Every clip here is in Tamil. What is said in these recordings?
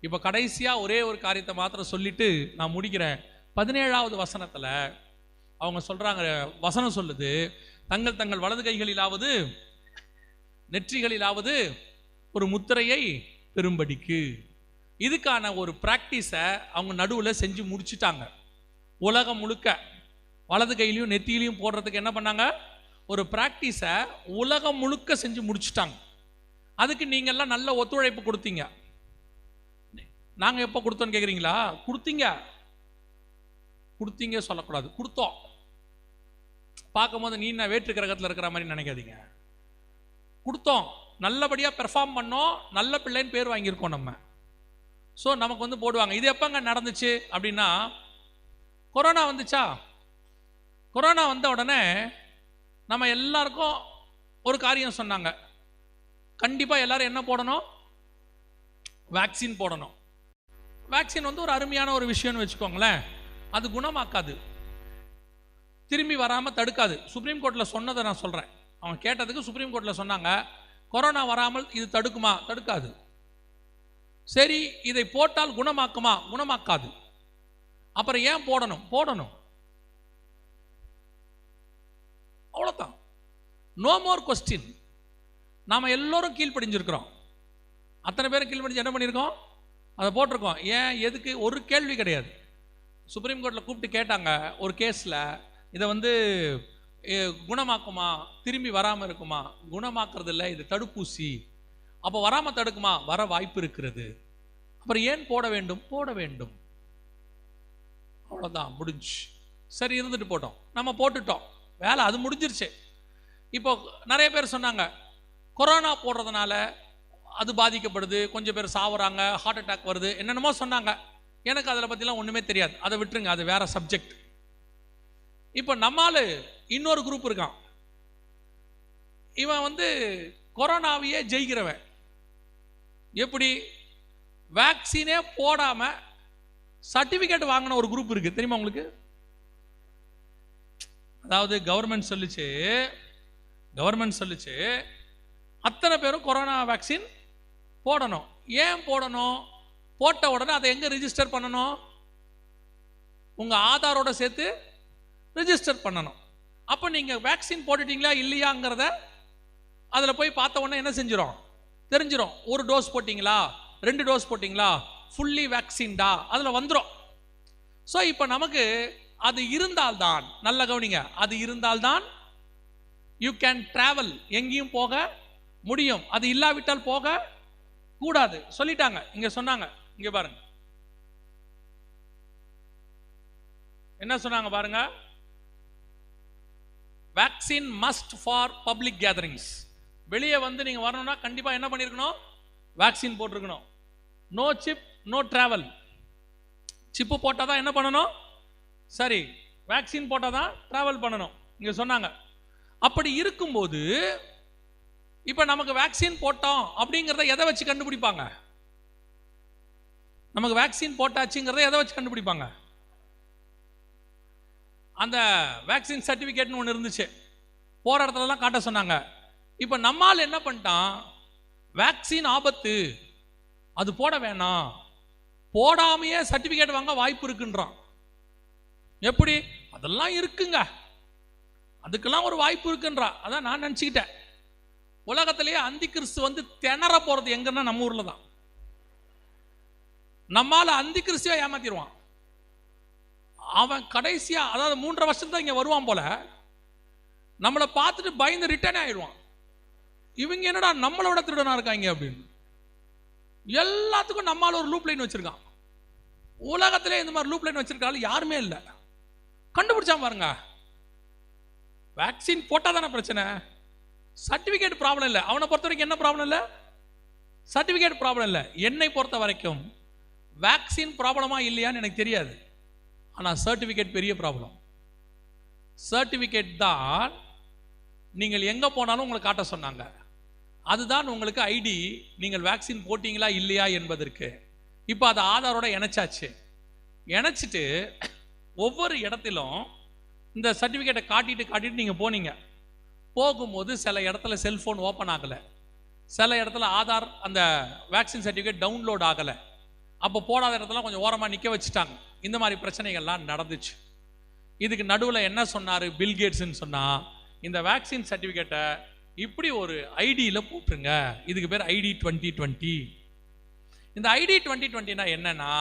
இப்போ கடைசியாக ஒரே ஒரு காரியத்தை மாத்திரம் சொல்லிட்டு நான் முடிக்கிறேன். பதினேழாவது வசனத்தில் அவங்க சொல்கிறாங்க வசனம் சொல்லுது தங்கள் தங்கள் வலது கைகளிலாவது நெற்றிகளிலாவது ஒரு முத்திரையை பெரும்படிக்கு இதுக்கான ஒரு ப்ராக்டிஸை அவங்க நடுவில் செஞ்சு முடிச்சிட்டாங்க. உலகம் முழுக்க. வலது கையிலையும் நெத்தியிலையும் போடுறதுக்கு என்ன பண்ணாங்க? ஒரு ப்ராக்டிஸை உலகம் முழுக்க செஞ்சு முடிச்சிட்டாங்க. அதுக்கு நீங்கள்லாம் நல்ல ஒத்துழைப்பு கொடுத்தீங்க. நாங்கள் எப்போ கொடுத்தோன்னு கேட்குறீங்களா கொடுத்தீங்க. கொடுத்தீங்க சொல்லக்கூடாது. கொடுத்தோம். பார்க்கும்போது நீ நான் வேற்று கிரகத்தில் இருக்கிற மாதிரி நினைக்காதீங்க. கொடுத்தோம். நல்லபடியாக பெர்ஃபார்ம் பண்ணோம். நல்ல பிள்ளைன்னு பேர் வாங்கியிருக்கோம் நம்ம. ஸோ நமக்கு வந்து போடுவாங்க. இது எப்போங்க நடந்துச்சு அப்படின்னா கொரோனா வந்துச்சா? கொரோனா வந்த உடனே நம்ம எல்லாருக்கும் ஒரு காரியம் சொன்னாங்க. கண்டிப்பாக எல்லாரும் என்ன போடணும்? வேக்சின் போடணும். வேக்சின் வந்து ஒரு அருமையான ஒரு விஷயம்னு வச்சுக்கோங்களேன். அது குணமாக்காது. திரும்பி வராமல் தடுக்காது. சுப்ரீம் கோர்ட்டில் சொன்னதை நான் சொல்கிறேன் அவன் கேட்டதுக்கு சுப்ரீம் கோர்ட்டில் சொன்னாங்க கொரோனா வராமல் இது தடுக்குமா? தடுக்காது. சரி இதை போட்டால் குணமாக்குமா? குணமாக்காது. அப்புறம் ஏன் போடணும்? போடணும். அவ்வளோதான் நோ மோர் கொஸ்டின் நாம் எல்லோரும் கீழ்ப்படிஞ்சிருக்கிறோம். அத்தனை பேரும் கீழ்ப்படிஞ்சு என்ன பண்ணியிருக்கோம்? அதை போட்டிருக்கோம். ஏன்? எதுக்கு? ஒரு கேள்வி கிடையாது. சுப்ரீம் கோர்ட்டில் கூப்பிட்டு கேட்டாங்க ஒரு கேஸில் இதை வந்து குணமாக்குமா? திரும்பி வராமல் இருக்குமா? குணமாக்குறது இல்லை இது தடுப்பூசி. அப்போ வராமல் தடுக்குமா? வர வாய்ப்பு இருக்கிறது. அப்புறம் ஏன் போட வேண்டும்? போட வேண்டும். அவ்வளோதான் முடிஞ்சு. சரி இருந்துட்டு போட்டோம். நம்ம போட்டுட்டோம். வேலை அது முடிஞ்சிருச்சு. இப்போ நிறைய பேர் சொன்னாங்க கொரோனா போடுறதுனால அது பாதிக்கப்படுது கொஞ்சம் பேர் சாவுறாங்க ஹார்ட் அட்டாக் வருது என்னென்னமோ சொன்னாங்க. எனக்கு அதில் பற்றிலாம் ஒன்றுமே தெரியாது. அதை விட்டுருங்க அது வேற சப்ஜெக்ட் இப்போ நம்மால் இன்னொரு குரூப் இருக்கான். இவன் வந்து கொரோனாவையே ஜெயிக்கிறவன். எப்படி? வேக்சினே போடாமல் சர்டிஃபிகேட் வாங்கின ஒரு குரூப் இருக்குது தெரியுமா உங்களுக்கு? அதாவது கவர்மெண்ட் சொல்லுச்சு கவர்மெண்ட் சொல்லுச்சு அத்தனை பேரும் கொரோனா வேக்சின் போடணும். ஏன் போடணும்? போட்ட உடனே அதை எங்கே ரிஜிஸ்டர் பண்ணணும்? உங்கள் ஆதாரோட சேர்த்து ரிஜிஸ்டர் பண்ணணும். அப்போ நீங்கள் வேக்சின் போட்டுட்டீங்களா இல்லையாங்கிறத அதில் போய் பார்த்த உடனே என்ன செஞ்சிடும் தெரிஞ்சிடும் ஒரு டோஸ் போட்டிங்களா? ரெண்டு டோஸ் போட்டிங்களா? ஃபுல்லி வேக்சின்டா அதில் வந்துடும் ஸோ இப்போ நமக்கு அது இருந்தால்தான் நல்ல கவனிங்க அது இருந்தால்தான் யூ கேன் ட்ராவல் எங்கேயும் போக முடியும். அது இல்லாவிட்டால் போக கூடாது. சொல்லிட்டாங்க. இங்க சொன்னாங்க. இங்க பாருங்க. என்ன சொன்னாங்க பாருங்க? Vaccine must for public gatherings வெளியே வந்து நீங்க வரணும்னா கண்டிப்பா என்ன பண்ணிருக்கணும்? வேக்சின் போட்டிருக்கணும். No chip no travel chip போட்டால் தான் என்ன பண்ணணும்? சரி வேக்சின் போட்டால் தான் ட்ராவல் பண்ணணும். இங்கே சொன்னாங்க. அப்படி இருக்கும்போது இப்போ நமக்கு வேக்சின் போட்டோம் அப்படிங்கிறத எதை வச்சு கண்டுபிடிப்பாங்க? நமக்கு வேக்சின் போட்டாச்சுங்கிறத எதை வச்சு கண்டுபிடிப்பாங்க? அந்த வேக்சின் சர்டிஃபிகேட்னு ஒன்று இருந்துச்சு. போகிற இடத்துலலாம் காட்ட சொன்னாங்க. இப்போ நம்மால் என்ன பண்ணிட்டான்? வேக்சின் ஆபத்து. அது போட வேணாம். போடாமையே சர்டிஃபிகேட் வாங்க வாய்ப்பு இருக்குன்றான். எப்படி? அதெல்லாம் இருக்குங்க. அதுக்கெல்லாம் ஒரு வாய்ப்பு இருக்குன்றா. அதான் நான் நினச்சிக்கிட்டேன். உலகத்திலேயே அந்தி கிறிஸ்து வந்து திணற போறது எங்கன்னா நம்ம ஊர்ல தான். நம்மால அந்தி கிறிஸ்துவை ஏமாத்திடுவான். அவன் கடைசியா அதாவது மூன்றரை வருஷம் தான் இங்க வருவான் போல நம்மளை பார்த்துட்டு பயந்து ரிட்டர்ன் ஆயிடுவான். இவங்க என்னடா நம்மளோட திருடனா இருக்காங்க அப்படின்னு. எல்லாத்துக்கும் நம்மால ஒரு லூப் லைன் வச்சிருக்கான். உலகத்திலே இந்த மாதிரி லூப் லைன் வச்சிருக்காலும் யாருமே இல்லை. கண்டுபிடிச்சா பாருங்க. வேக்சின் போட்டால் தானே பிரச்சனை? சர்டிஃபிகேட் ப்ராப்ளம் இல்லை. அவனை பொறுத்த வரைக்கும் என்ன ப்ராப்ளம் இல்லை? சர்டிஃபிகேட் ப்ராப்ளம் இல்லை. என்னை பொறுத்த வரைக்கும் வேக்சின் ப்ராப்ளமா இல்லையான்னு எனக்கு தெரியாது. ஆனால் சர்டிஃபிகேட் பெரிய ப்ராப்ளம் சர்டிஃபிகேட் தான் நீங்கள் எங்கே போனாலும் உங்களை காட்ட சொன்னாங்க. அதுதான் உங்களுக்கு ஐடி நீங்கள் வேக்சின் போட்டிங்களா இல்லையா என்பதற்கு. இப்போ அதை ஆதாரோட இணைச்சாச்சு. இணைச்சிட்டு ஒவ்வொரு இடத்திலும் இந்த சர்டிஃபிகேட்டை காட்டிட்டு காட்டிட்டு நீங்கள் போனீங்க. போகும்போது சில இடத்துல செல்ஃபோன் ஓப்பன் ஆகலை. சில இடத்துல ஆதார் அந்த வேக்சின் சர்டிஃபிகேட் டவுன்லோட் ஆகலை. அப்போ போடாத இடத்துல கொஞ்சம் ஓரமாக நிற்க வச்சுட்டாங்க. இந்த மாதிரி பிரச்சனைகள்லாம் நடந்துச்சு. இதுக்கு நடுவில் என்ன சொன்னார்? பில்கேட்ஸ்ன்னு சொன்னால் இந்த வேக்சின் சர்டிஃபிகேட்டை இப்படி ஒரு ஐடியில் போட்டுருங்க. இதுக்கு பேர் ஐடி டுவெண்ட்டி டுவெண்ட்டி இந்த ஐடி டுவெண்ட்டி டுவெண்ட்டினா என்னென்னா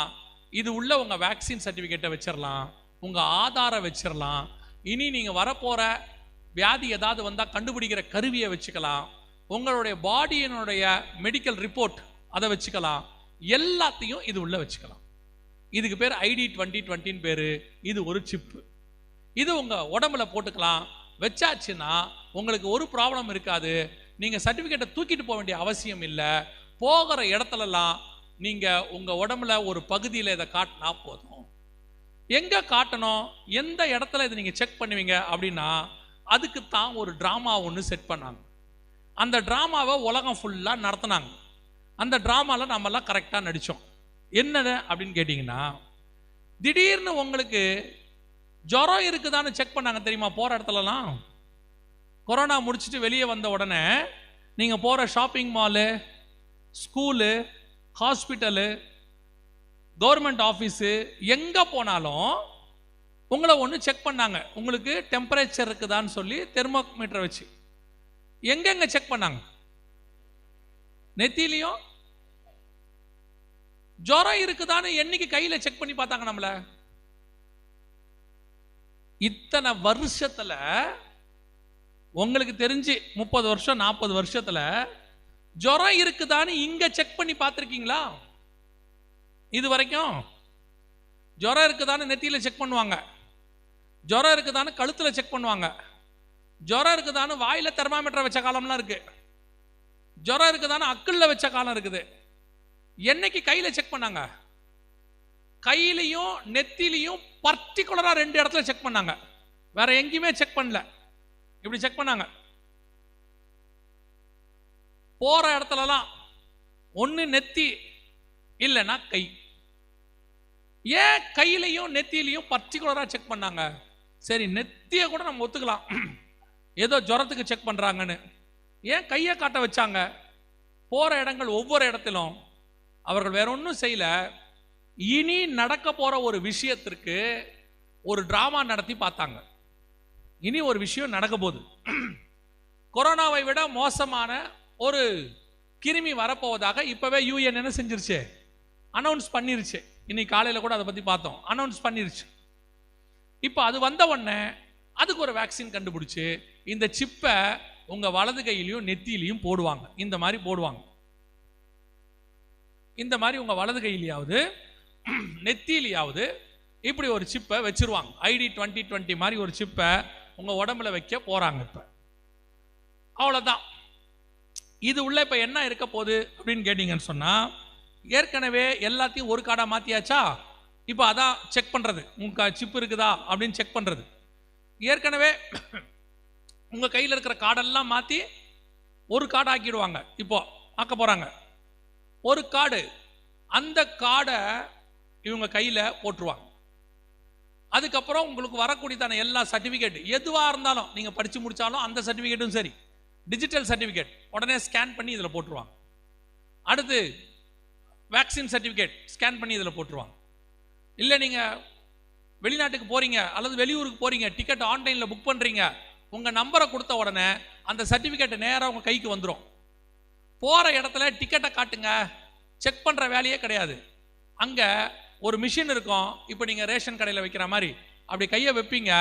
இது உள்ள உங்கள் வேக்சின் சர்டிஃபிகேட்டை வச்சிடலாம் உங்கள் ஆதாரை வச்சிடலாம் இனி நீங்கள் வரப்போகிற வியாதி ஏதாவது வந்தால் கண்டுபிடிக்கிற கருவியை வச்சுக்கலாம். உங்களுடைய பாடியினுடைய மெடிக்கல் ரிப்போர்ட் அதை வச்சுக்கலாம். எல்லாத்தையும் இது உள்ள வச்சுக்கலாம். இதுக்கு பேர் ஐடி டுவெண்ட்டி டுவெண்ட்டின்னு பேர். இது ஒரு சிப்பு இது உங்கள் உடம்புல போட்டுக்கலாம். வச்சாச்சுன்னா உங்களுக்கு ஒரு ப்ராப்ளம் இருக்காது. நீங்கள் சர்டிஃபிகேட்டை தூக்கிட்டு போக வேண்டிய அவசியம் இல்லை. போகிற இடத்துலலாம் நீங்கள் உங்கள் உடம்புல ஒரு பகுதியில் இதை காட்டினா போதும். எங்கே காட்டணும்? எந்த இடத்துல இதை நீங்கள் செக் பண்ணுவீங்க? அப்படின்னா அதுக்கு தான் ஒரு ட்ராமா ஒன்று செட் பண்ணாங்க. அந்த ட்ராமாவை உலகம் ஃபுல்லாக நடத்துனாங்க. அந்த ட்ராமாவில் நம்மலாம் கரெக்டாக நடித்தோம் என்னது அப்படின்னு கேட்டிங்கன்னா திடீர்னு உங்களுக்கு ஜுரம் இருக்குதான்னு செக் பண்ணாங்க தெரியுமா? போகிற இடத்துலலாம். கொரோனா முடிச்சுட்டு வெளியே வந்த உடனே நீங்கள் போகிற shopping mall school hospital government office எங்கே போனாலும் உங்களை ஒன்று செக் பண்ணாங்க. உங்களுக்கு டெம்பரேச்சர் இருக்குதான்னு சொல்லி தெர்மோமீட்டர் வச்சு. எங்கெங்க செக் பண்ணாங்க? நெத்திலையும் ஜுரம் இருக்குதான்னு என்னைக்கு கையில் செக் பண்ணி பார்த்தாங்க நம்மள? இத்தனை வருஷத்துல உங்களுக்கு தெரிஞ்சு முப்பது வருஷம் நாற்பது வருஷத்துல ஜுரம் இருக்குதான்னு இங்க செக் பண்ணி பார்த்துருக்கீங்களா? இது வரைக்கும் ஜுரம் இருக்குதான்னு நெத்தியில செக் பண்ணுவாங்க. ஜுரம் இருக்குதான்னு கழுத்தில் செக் பண்ணுவாங்க. ஜுரம் இருக்குதான்னு வாயில் தெர்மாமீட்டர் வச்ச காலம்லாம் இருக்கு. ஜுரம் இருக்குதான்னு அக்கல்ல வச்ச காலம் இருக்குது. என்னைக்கு கையில் செக் பண்ணாங்க? கையிலையும் நெத்திலையும் பர்டிகுலராக ரெண்டு இடத்துல செக் பண்ணாங்க. வேற எங்கேயுமே செக் பண்ணல. இப்படி செக் பண்ணாங்க? போற இடத்துலலாம் ஒன்று நெத்தி இல்லைன்னா கை. ஏன் கையிலையும் நெத்திலையும் பர்டிகுலராக செக் பண்ணாங்க? சரி நெத்தியை கூட நம்ம ஒத்துக்கலாம். ஏதோ ஜுரத்துக்கு செக் பண்ணுறாங்கன்னு ஏன் கையை காட்ட வச்சாங்க? போகிற இடங்கள் ஒவ்வொரு இடத்திலும். அவர்கள் வேற ஒன்றும் செய்யல. இனி நடக்க போகிற ஒரு விஷயத்திற்கு ஒரு ட்ராமா நடத்தி பார்த்தாங்க. இனி ஒரு விஷயம் நடக்க போகுது. கொரோனாவை விட மோசமான ஒரு கிருமி வரப்போவதாக இப்போவே யூஎன் என்ன செஞ்சிருச்சு. அனௌன்ஸ் பண்ணிருச்சு. இன்னைக்கு காலையில் கூட அதை பற்றி பார்த்தோம். அனௌன்ஸ் பண்ணிருச்சு. இப்போ அது வந்த உடனே அதுக்கு ஒரு வேக்சின் கண்டுபிடிச்சு இந்த சிப்பை உங்கள் வலது கையிலையும் நெத்தியிலையும் போடுவாங்க. இந்த மாதிரி போடுவாங்க. இந்த மாதிரி உங்கள் வலது கையிலையாவது நெத்தியிலையாவது இப்படி ஒரு சிப்பை வச்சிருவாங்க. ஐடி டுவெண்ட்டி டுவெண்ட்டி மாதிரி ஒரு சிப்பை உங்கள் உடம்புல வைக்க போகிறாங்க இப்போ. அவ்வளோதான் இது உள்ள இப்போ என்ன இருக்க போகுது அப்படின்னு கேட்டிங்கன்னு சொன்னால் ஏற்கனவே எல்லாத்தையும் ஒரு காடாக மாற்றியாச்சா இப்போ அதான் செக் பண்ணுறது உங்கள் சிப் இருக்குதா அப்படின்னு செக் பண்ணுறது ஏற்கனவே உங்கள் கையில் இருக்கிற கார்டெல்லாம் மாற்றி ஒரு கார்டு ஆக்கிடுவாங்க. இப்போ ஆக்க போகிறாங்க ஒரு கார்டு அந்த கார்டை இவங்க கையில் போட்டுருவாங்க. அதுக்கப்புறம் உங்களுக்கு வரக்கூடியதான எல்லா சர்டிஃபிகேட் எதுவாக இருந்தாலும் நீங்கள் படித்து முடித்தாலும் அந்த சர்டிஃபிகேட்டும் சரி. டிஜிட்டல் சர்டிஃபிகேட் உடனே ஸ்கேன் பண்ணி இதில் போட்டுருவாங்க. அடுத்து வேக்சின் சர்டிஃபிகேட் ஸ்கேன் பண்ணி இதில் போட்டுருவாங்க. இல்லை நீங்கள் வெளிநாட்டுக்கு போகிறீங்க அல்லது வெளியூருக்கு போகிறீங்க டிக்கெட் ஆன்லைனில் புக் பண்ணுறீங்க உங்கள் நம்பரை கொடுத்த உடனே அந்த சர்டிஃபிகேட் நேராக உங்கள் கைக்கு வந்துடும் போகிற இடத்துல டிக்கெட்டை காட்டுங்க செக் பண்ணுற வேலையே கிடையாது. அங்கே ஒரு மிஷின் இருக்கும் இப்போ நீங்கள் ரேஷன் கடையில் வைக்கிற மாதிரி. அப்படி கையை வைப்பீங்க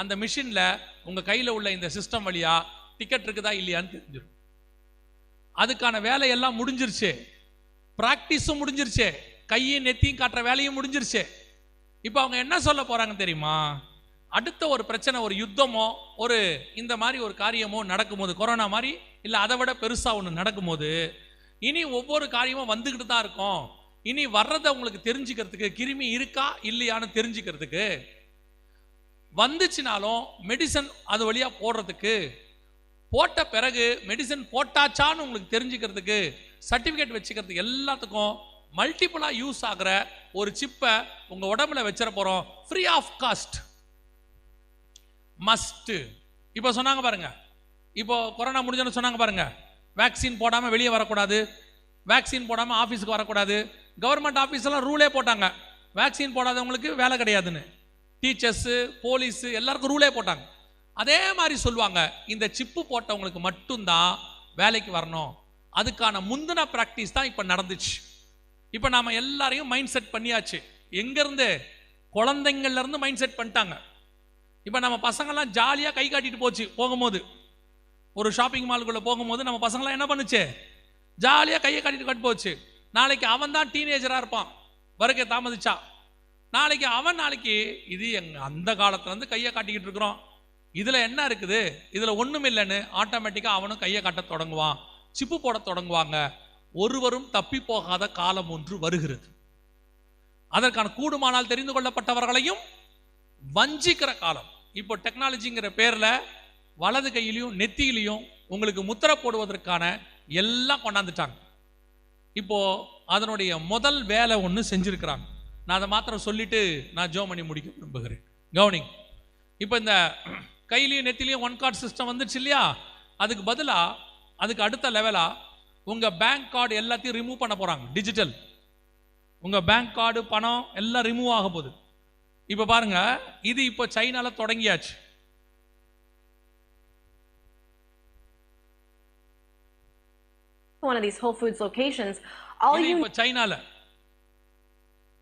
அந்த மிஷினில் உங்கள் கையில் உள்ள இந்த சிஸ்டம் வழியா டிக்கெட் இருக்குதா இல்லையான்னு தெரிஞ்சிடும் அதுக்கான வேலையெல்லாம் முடிஞ்சிருச்சு. ப்ராக்டிஸும் முடிஞ்சிருச்சு. கையும் நெத்தியும் காட்டுற வேலையும் முடிஞ்சிருச்சு. இப்போ அவங்க என்ன சொல்ல போறாங்க தெரியுமா? அடுத்த ஒரு பிரச்சனை ஒரு யுத்தமோ ஒரு இந்த மாதிரி ஒரு காரியமோ நடக்கும்போது கொரோனா மாதிரி இல்லை அதை விட பெருசாக ஒன்று நடக்கும்போது இனி ஒவ்வொரு காரியமும் வந்துக்கிட்டு தான் இருக்கும். இனி வர்றதை உங்களுக்கு தெரிஞ்சுக்கிறதுக்கு கிருமி இருக்கா இல்லையான்னு தெரிஞ்சுக்கிறதுக்கு வந்துச்சுனாலும் மெடிசன் அது வழியா போடுறதுக்கு போட்ட பிறகு மெடிசன் போட்டாச்சான்னு உங்களுக்கு தெரிஞ்சுக்கிறதுக்கு சர்டிஃபிகேட் வச்சுக்கிறதுக்கு எல்லாத்துக்கும் மல்டிபிளா யூஸ் ஆகிற ஒரு சிப்பை உங்கள் உடம்புல வச்சிட போகிறோம் ஃப்ரீ ஆஃப் காஸ்ட் மஸ்ட்டு இப்போ சொன்னாங்க பாருங்க. இப்போ கொரோனா முடிஞ்சோன்னு சொன்னாங்க பாருங்க. வேக்சின் போடாமல் வெளியே வரக்கூடாது. வேக்சின் போடாமல் ஆஃபீஸுக்கு வரக்கூடாது. கவர்மெண்ட் ஆஃபீஸெல்லாம் ரூலே போட்டாங்க. வேக்சின் போடாதவங்களுக்கு வேலை கிடையாதுன்னு. டீச்சர்ஸு போலீஸு எல்லாருக்கும் ரூலே போட்டாங்க. அதே மாதிரி சொல்லுவாங்க இந்த சிப்பு போட்டவங்களுக்கு மட்டும்தான் வேலைக்கு வரணும். அதுக்கான முந்தின ப்ராக்டிஸ் தான் இப்போ நடந்துச்சு. இப்போ நாம் எல்லாரையும் மைண்ட் செட் பண்ணியாச்சு. எங்கேருந்து? குழந்தைங்கள்லேருந்து மைண்ட் செட் பண்ணிட்டாங்க. இப்போ நம்ம பசங்கள்லாம் ஜாலியாக கை காட்டிட்டு போச்சு போகும்போது. ஒரு ஷாப்பிங் மாலுக்குள்ளே போகும்போது நம்ம பசங்களாம் என்ன பண்ணுச்சு? ஜாலியாக கையை காட்டிட்டு கட்டு போச்சு. நாளைக்கு அவன் தான் டீனேஜராக இருப்பான். வருகை தாமதிச்சா. நாளைக்கு அவன் நாளைக்கு இது எங்கள் அந்த காலத்துலேருந்து கையை காட்டிக்கிட்டு இருக்கிறோம். இதில் என்ன இருக்குது? இதில் ஒன்றும் இல்லைன்னு ஆட்டோமேட்டிக்காக அவனும் கையை காட்ட தொடங்குவான். சிப்பு போட தொடங்குவாங்க. ஒருவரும் தப்பி போகாத காலம் ஒன்று வருகிறது. அதற்கான கூடுமானால் தெரிந்து கொள்ளப்பட்டவர்களையும் வஞ்சிக்கிற காலம். இப்போ டெக்னாலஜிங்கிற பேரில் வலது கையிலையும் நெத்தியிலையும் உங்களுக்கு முத்திரை போடுவதற்கான எல்லாம் கொண்டாந்துட்டாங்க. இப்போ அதனுடைய முதல் வேலை ஒன்று செஞ்சுருக்கிறாங்க. நான் அதை மாத்திரம் சொல்லிட்டு நான் ஜோ பண்ணி முடிக்க விரும்புகிறேன். கவுனிங் இப்போ இந்த கையிலையும் நெத்திலையும் ஒன் கார்டு சிஸ்டம் வந்துச்சு இல்லையா? அதுக்கு பதிலாக அதுக்கு அடுத்த லெவலாக உங்கள் பேங்க் கார்டு எல்லாத்தையும் ரிமூவ் பண்ண போகிறாங்க டிஜிட்டல் உங்கள் பேங்க் கார்டு பணம் எல்லாம் ரிமூவ் ஆக போகுது. இப்போ பாருங்க இது இப்போ சைனால தொடங்கியாச்சு. One of these Whole Foods locations, all you இப்போ சைனால.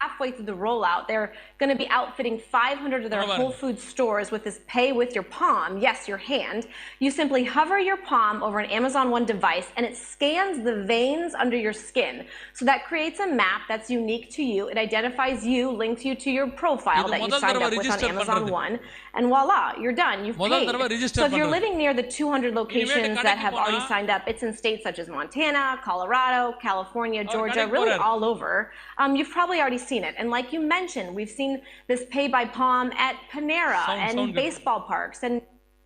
halfway through the rollout. They're going to be outfitting 500 of their Whole Foods stores with this pay with your palm, yes, your hand. You simply hover your palm over an Amazon One device and it scans the veins under your skin. So that creates a map that's unique to you. It identifies you, links you to your profile that you signed up with on Amazon One. And voila, you're done. You've paid. So if you're living near the 200 locations that have already signed up, it's in states such as Montana, Colorado, California, Georgia, really all over. Um, you've probably already seen it. And like you mentioned, we've seen this pay by palm at Panera Sound- and sound baseball parks. And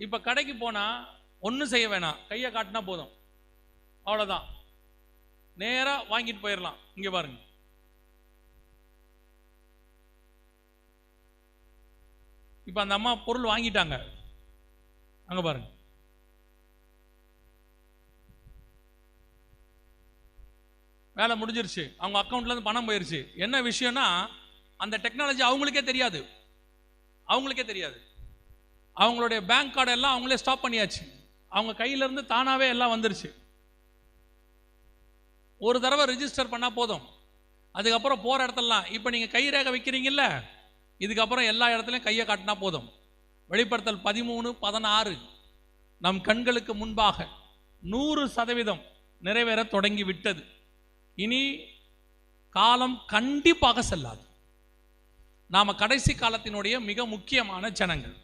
இப்போ கடைக்கு போனா ஒன்றும் செய்ய வேணாம் கையை காட்டினா போதும் அவ்வளோதான் நேரா வாங்கிட்டு போயிடலாம் இங்க பாருங்க இப்போ அந்த அம்மா பொருள் வாங்கிட்டாங்க அங்க பாருங்க வேலை முடிஞ்சிருச்சு. அவங்க அக்கௌண்ட்லேருந்து பணம் போயிருச்சு. என்ன விஷயம்னா அந்த டெக்னாலஜி அவங்களுக்கே தெரியாது. அவங்களுக்கே தெரியாது. அவங்களுடைய பேங்க் கார்டு எல்லாம் அவங்களே ஸ்டாப் பண்ணியாச்சு. அவங்க கையிலேருந்து தானாகவே எல்லாம் வந்துருச்சு. ஒரு தடவை ரிஜிஸ்டர் பண்ணால் போதும். அதுக்கப்புறம் போகிற இடத்துலலாம் இப்போ நீங்கள் கை ரேகை வைக்கிறீங்கல்ல இதுக்கப்புறம் எல்லா இடத்துலையும் கையை காட்டினா போதும். வெளிப்படுத்தல் பதிமூணு பதினாறு. நம் கண்களுக்கு முன்பாக நூறு சதவீதம் நிறைவேற தொடங்கி விட்டது. இனி காலம் கண்டிப்பாக செல்லாது. நாம் கடைசி காலத்தினுடைய மிக முக்கியமான ஜனங்கள்.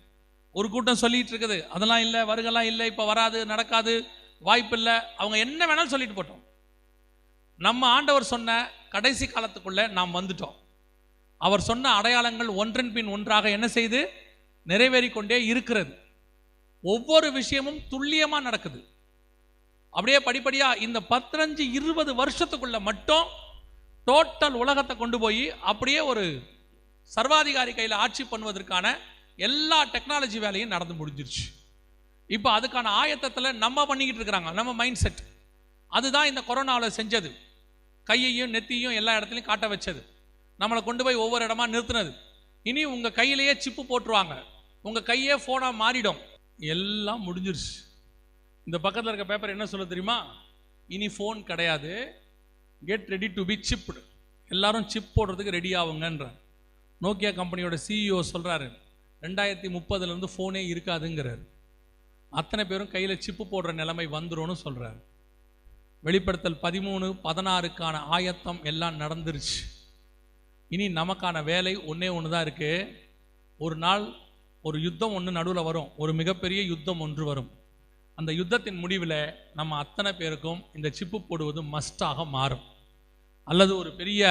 ஒரு கூட்டம் சொல்லிட்டு இருக்குது அதெல்லாம் இல்லை வருகெல்லாம் இல்லை இப்போ வராது நடக்காது வாய்ப்பு இல்லை. அவங்க என்ன வேணாலும் சொல்லிட்டு போட்டோம். நம்ம ஆண்டவர் சொன்ன கடைசி காலத்துக்குள்ளே நாம் வந்துட்டோம். அவர் சொன்ன அடையாளங்கள் ஒன்றன் பின் ஒன்றாக என்ன செய்து நிறைவேறிக்கொண்டே இருக்கிறது. ஒவ்வொரு விஷயமும் துல்லியமாக நடக்குது. அப்படியே படிப்படியா இந்த பத்தஞ்சு இருபது வருஷத்துக்குள்ள மட்டும் டோட்டல் உலகத்தை கொண்டு போய் அப்படியே ஒரு சர்வாதிகாரி கையில் ஆட்சி பண்ணுவதற்கான எல்லா டெக்னாலஜி வேலையும் நடந்து முடிஞ்சிருச்சு. இப்போ அதுக்கான ஆயத்தத்தில் நம்ம பண்ணிக்கிட்டு இருக்கிறாங்க. நம்ம மைண்ட் செட் அதுதான் இந்த கொரோனாவில் செஞ்சது. கையையும் நெத்தியும் எல்லா இடத்துலையும் காட்ட வச்சது. நம்மளை கொண்டு போய் ஒவ்வொரு இடமா நிறுத்தினது. இனி உங்கள் கையிலேயே சிப்பு போட்டுருவாங்க. உங்கள் கையே ஃபோனாக மாறிடும். எல்லாம் முடிஞ்சிருச்சு. இந்த பக்கத்தில் இருக்க பேப்பர் என்ன சொல்ல தெரியுமா? இனி ஃபோன் கிடையாது. Get ready to be chipped எல்லாரும் சிப் போடுறதுக்கு ரெடி ஆகுங்கன்ற நோக்கியா கம்பெனியோட சிஇஓ சொல்கிறாரு ரெண்டாயிரத்தி முப்பதுலேருந்து ஃபோனே இருக்காதுங்கிறார். அத்தனை பேரும் கையில் சிப்பு போடுற நிலைமை வந்துடும் சொல்கிறாரு வெளிப்படுத்தல் பதிமூணு பதினாறுக்கான ஆயத்தம் எல்லாம் நடந்துருச்சு. இனி நமக்கான வேலை ஒன்றே ஒன்று தான் இருக்குது ஒரு நாள் ஒரு யுத்தம் ஒன்று நடுவில் வரும். ஒரு மிகப்பெரிய யுத்தம் ஒன்று வரும். அந்த யுத்தத்தின் முடிவில் நம்ம அத்தனை பேருக்கும் இந்த சிப்பு போடுவது மஸ்டாக மாறும். அல்லது ஒரு பெரிய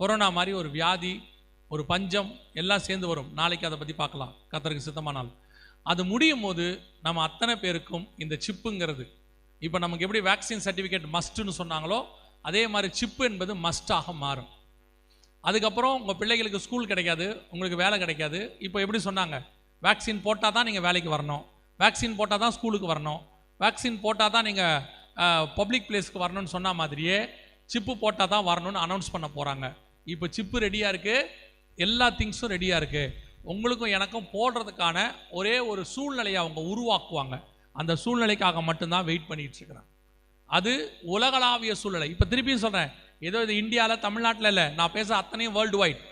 கொரோனா மாதிரி ஒரு வியாதி ஒரு பஞ்சம் எல்லாம் சேர்ந்து வரும். நாளைக்கு அதை பற்றி பார்க்கலாம். கத்தருக்கு சித்தமானால். அது முடியும் போது நம்ம அத்தனை பேருக்கும் இந்த சிப்புங்கிறது. இப்போ நமக்கு எப்படி வேக்சின் சர்டிஃபிகேட் மஸ்ட்டுன்னு சொன்னாங்களோ அதே மாதிரி சிப்பு என்பது மஸ்டாக மாறும். அதுக்கப்புறம் உங்கள் பிள்ளைகளுக்கு ஸ்கூல் கிடைக்காது உங்களுக்கு வேலை கிடைக்காது. இப்போ எப்படி சொன்னாங்க? வேக்சின் போட்டால் தான் நீங்கள் வேலைக்கு வரணும். வேக்சின் போட்டால் தான் ஸ்கூலுக்கு வரணும். வேக்சின் போட்டால் தான் நீங்கள் பப்ளிக் பிளேஸ்க்கு வரணும்னு சொன்ன மாதிரியே சிப்பு போட்டால் தான் வரணும்னு அனௌன்ஸ் பண்ண போகிறாங்க இப்போ சிப்பு ரெடியாக இருக்குது எல்லா திங்ஸும் ரெடியாக இருக்குது உங்களுக்கும் எனக்கும் போடுறதுக்கான ஒரே ஒரு சூழ்நிலையை அவங்க உருவாக்குவாங்க. அந்த சூழ்நிலைக்காக மட்டும்தான் வெயிட் பண்ணிட்டு இருக்கிறேன். அது உலகளாவிய சூழ்நிலை. இப்போ திருப்பியும் சொல்கிறேன் ஏதோ இது இந்தியாவில் தமிழ்நாட்டில் இல்லை. நான் பேச அத்தனையும் வேர்ல்டு வைட்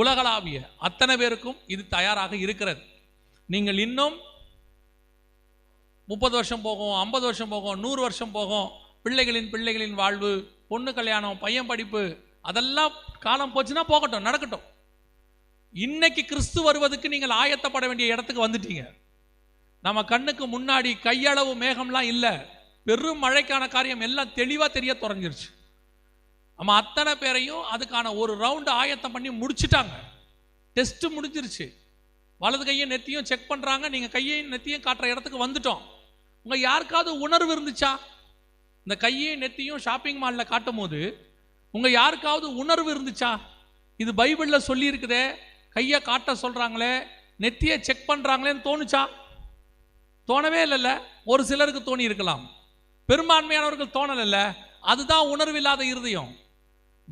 உலகளாவிய அத்தனை பேருக்கும் இது தயாராக இருக்கிறது. நீங்கள் இன்னும் முப்பது வருஷம் போகும் ஐம்பது வருஷம் போகும் நூறு வருஷம் போகும். பிள்ளைகளின் பிள்ளைகளின் வாழ்வு பொண்ணு கல்யாணம் பையன் படிப்பு அதெல்லாம் காலம் போச்சுன்னா போகட்டும் நடக்கட்டும். இன்னைக்கு கிறிஸ்து வருவதுக்கு நீங்கள் ஆயத்தப்பட வேண்டிய இடத்துக்கு வந்துட்டீங்க. நம்ம கண்ணுக்கு முன்னாடி கையளவு மேகம்லாம் இல்லை. பெரும் மழைக்கான காரியம் எல்லாம் தெளிவாக தெரிய தொடங்கிருச்சு. நம்ம அத்தனை பேரையும் அதுக்கான ஒரு ரவுண்டு ஆயத்தம் பண்ணி முடிச்சிட்டாங்க. டெஸ்ட்டு முடிஞ்சிருச்சு. வலது கையும் நெத்தியும் செக் பண்ணுறாங்க நீங்கள் கையையும் நெத்தியும் காட்டுற இடத்துக்கு வந்துட்டோம். உங்கள் யாருக்காவது உணர்வு இருந்துச்சா? இந்த கையையும் நெத்தியும் ஷாப்பிங் மாலில் காட்டும் போது உங்கள் யாருக்காவது உணர்வு இருந்துச்சா? இது பைபிளில் சொல்லியிருக்குதே. கையை காட்ட சொல்கிறாங்களே நெத்தியை செக் பண்ணுறாங்களேன்னு தோணுச்சா? தோணவே இல்லைல்ல. ஒரு சிலருக்கு தோணி இருக்கலாம். பெரும்பான்மையானவர்கள் தோணலைல்ல. அதுதான் உணர்வில்லாத இருதயம்.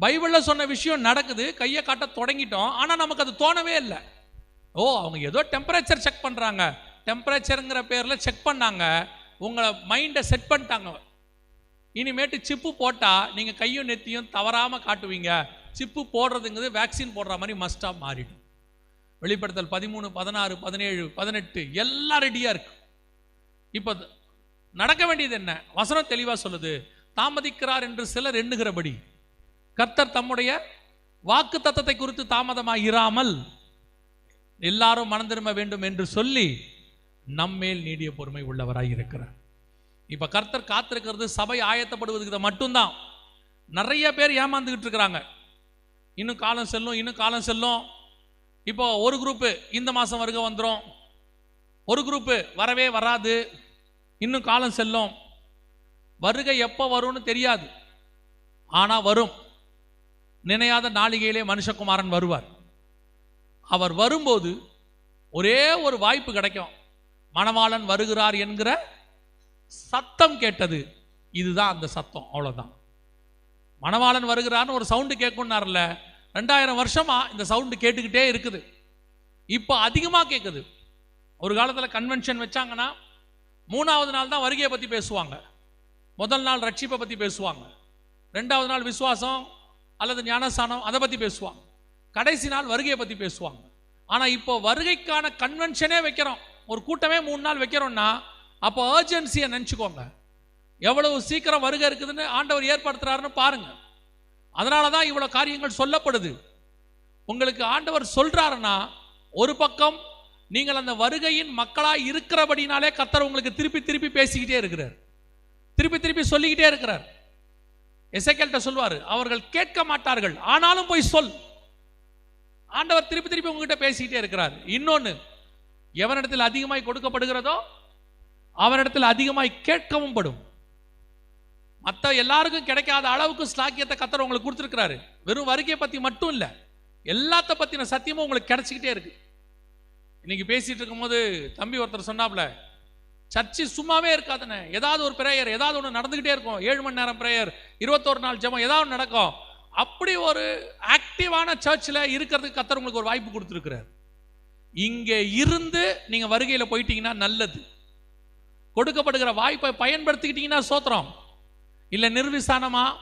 பைபிளில் சொன்ன விஷயம் நடக்குது. கையை காட்ட தொடங்கிட்டோம். ஆனால் நமக்கு அது தோணவே இல்லை. ஓ அவங்க ஏதோ டெம்பரேச்சர் செக் பண்ணுறாங்க டெம்பரேச்சருங்கிற பேரில் செக் பண்ணாங்க. உங்களை மைண்டை செட் பண்ணிட்டாங்க இனிமேட்டு சிப்பு போட்டால் நீங்கள் கையும் நெத்தியும் தவறாமல் காட்டுவீங்க. சிப்பு போடுறதுங்கிறது வேக்சின் போடுற மாதிரி மஸ்டாக மாறிடும். வெளிப்படுத்தல் பதிமூணு பதினாறு பதினேழு பதினெட்டு எல்லாம் ரெடியாக இருக்கு. இப்போ நடக்க வேண்டியது என்ன? வசனம் தெளிவாக சொல்லுது. தாமதிக்கிறார் என்று சிலர் எண்ணுகிறபடி கர்த்தர் தம்முடைய வாக்கு தத்தத்தை குறித்து தாமதமாக இராமல் எல்லாரும் மனம் திரும்ப வேண்டும் என்று சொல்லி நம்மேல் நீடிய பொறுமை உள்ளவராய் இருக்கிறார். இப்ப கர்த்தர் காத்திருக்கிறது சபை ஆயத்தப்படுவதுக்கு மட்டும்தான். நிறைய பேர் ஏமாந்துக்கிட்டு இருக்கிறாங்க. இன்னும் காலம் செல்லும் இன்னும் காலம் செல்லும். இப்போ ஒரு குரூப்பு இந்த மாதம் வருக வந்துடும் ஒரு குரூப்பு வரவே வராது. இன்னும் காலம் செல்லும். வருகை எப்போ வரும்னு தெரியாது. ஆனால் வரும். நினையாத நாளிகையிலே மனுஷகுமாரன் வருவார். அவர் வரும்போது ஒரே ஒரு வாய்ப்பு கிடைக்கும். மணவாளன் வருகிறார் என்கிற சத்தம் கேட்டது. இதுதான் அந்த சத்தம் அவ்வளோதான் மணவாளன் வருகிறான்னு ஒரு சவுண்டு கேட்கும்னார்ல ரெண்டாயிரம் வருஷமா இந்த சவுண்டு கேட்டுக்கிட்டே இருக்குது. இப்போ அதிகமாக கேட்குது ஒரு காலத்தில் கன்வென்ஷன் வச்சாங்கன்னா மூணாவது நாள் தான் வருகையை பற்றி பேசுவாங்க. முதல் நாள் ரட்சிப்பை பற்றி பேசுவாங்க. ரெண்டாவது நாள் விசுவாசம் அல்லது ஞானஸ்தானம் அதை பற்றி பேசுவாங்க. கடைசி நாள் வருகையை பற்றி பேசுவாங்க. ஆனால் இப்போ வருகைக்கான கன்வென்ஷனே வைக்கிறோம். ஒரு கூட்டமே மூணு நாள் வைக்கிறோம்னா அப்போ அர்ஜென்சியை நினச்சிக்கோங்க. எவ்வளவு சீக்கிரம் வருகை இருக்குதுன்னு ஆண்டவர் ஏற்படுத்துறாருன்னு பாருங்க. அதனால தான் இவ்வளோ காரியங்கள் சொல்லப்படுது. உங்களுக்கு ஆண்டவர் சொல்றாருன்னா ஒரு பக்கம் நீங்கள் அந்த வருகையின் மக்களாக இருக்கிறபடினாலே கத்தர் உங்களுக்கு திருப்பி திருப்பி பேசிக்கிட்டே இருக்கிறார். திருப்பி திருப்பி சொல்லிக்கிட்டே இருக்கிறார். எசைக்கல்கிட்ட சொல்வார் அவர்கள் கேட்க மாட்டார்கள் ஆனாலும் போய் சொல். ஆண்டவர் திருப்பி திருப்பி உங்ககிட்ட பேசிக்கிட்டே இருக்கிறார். இன்னொன்று எவனிடத்தில் அதிகமாய் கொடுக்கப்படுகிறதோ அவனிடத்தில் அதிகமாய் கேட்கவும் படும். மற்ற எல்லாருக்கும் கிடைக்காத அளவுக்கு ஸ்லாக்கியத்தை கத்தர் உங்களுக்கு கொடுத்துருக்கிறாரு. வெறும் வருகையை பற்றி மட்டும் இல்லை எல்லாத்த பற்றின சத்தியமும் உங்களுக்கு கிடைச்சிக்கிட்டே இருக்கு. இன்னைக்கு பேசிட்டு இருக்கும்போது தம்பி ஒருத்தர் சொன்னாப்ல சர்ச்சு சும்மாவே இருக்காதுன்னு ஏதாவது ஒரு பிரேயர் ஏதாவது ஒன்று நடந்துக்கிட்டே இருக்கும். ஏழு மணி நேரம் பிரேயர் இருபத்தோரு நாள் ஜெபம் ஏதாவது ஒன்று நடக்கும். அப்படி ஒரு ஆக்டிவான சர்ச்சில் இருக்கிறதுக்கு கத்தர் உங்களுக்கு ஒரு வாய்ப்பு கொடுத்துருக்கிறார். இங்கே இருந்து நீங்கள் வருகையில் போயிட்டீங்கன்னா நல்லது. கொடுக்கப்படுகிற வாய்ப்பை பயன்படுத்திக்கிட்டீங்கன்னா சோத்திரம். இல்லை நிர்விசானமா?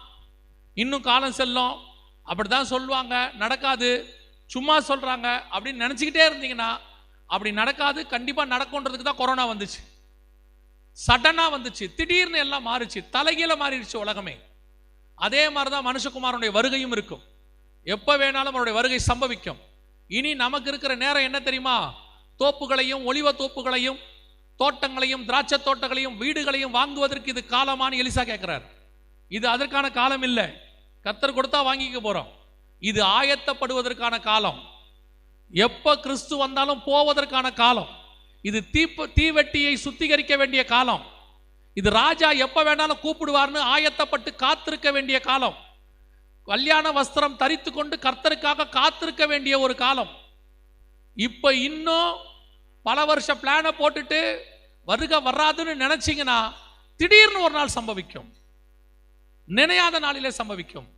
இன்னும் காலம் செல்லும். அப்படிதான் சொல்லுவாங்க. நடக்காது. சும்மா சொல்கிறாங்க அப்படின்னு நினச்சிக்கிட்டே இருந்தீங்கன்னா அப்படி நடக்காது. கண்டிப்பாக நடக்கும்ன்றதுக்கு தான் கொரோனா வந்துச்சு. சடனாக வந்துச்சு. திடீர்னு எல்லாம் மாறிச்சு. தலைகீழ மாறிடுச்சு உலகமே. அதே மாதிரி தான் மனுஷகுமாரனுடைய வருகையும் இருக்கும். எப்போ வேணாலும் அவருடைய வருகை சம்பவிக்கும். இனி நமக்கு இருக்கிற நேரம் என்ன தெரியுமா? தோப்புகளையும் ஒளிவ தோப்புகளையும் தோட்டங்களையும் திராட்சை தோட்டங்களையும் வீடுகளையும் வாங்குவதற்கு இது காலமான்னு எலிசா கேட்கிறார் இது அதற்கான காலம் இல்லை. கத்தர் கொடுத்தா வாங்கிக்க போறோம். இது ஆயத்தப்படுவதற்கான காலம். எப்ப கிறிஸ்து வந்தாலும் போவதற்கான காலம். இது தீப்பு தீவெட்டியை சுத்திகரிக்க வேண்டிய காலம். இது ராஜா எப்ப வேணாலும் கூப்பிடுவார்னு ஆயத்தப்பட்டு காத்திருக்க வேண்டிய காலம். கல்யாண வஸ்திரம் தரித்து கொண்டு கர்த்தருக்காக காத்திருக்க வேண்டிய ஒரு காலம். இப்ப இன்னும் பல வருஷ பிளானை போட்டுட்டு வருக வராதுன்னு நினைச்சீங்கன்னா திடீர்னு ஒரு நாள் சம்பவிக்கும். நினையாத நாளிலே சம்பவிக்கும்.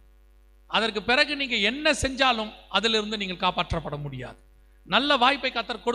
அதற்கு பிறகு நீங்க என்ன செஞ்சாலும் அதிலிருந்து நீங்கள் காப்பாற்றப்பட முடியாது. நல்ல வாய்ப்பை கத்தர் கொடு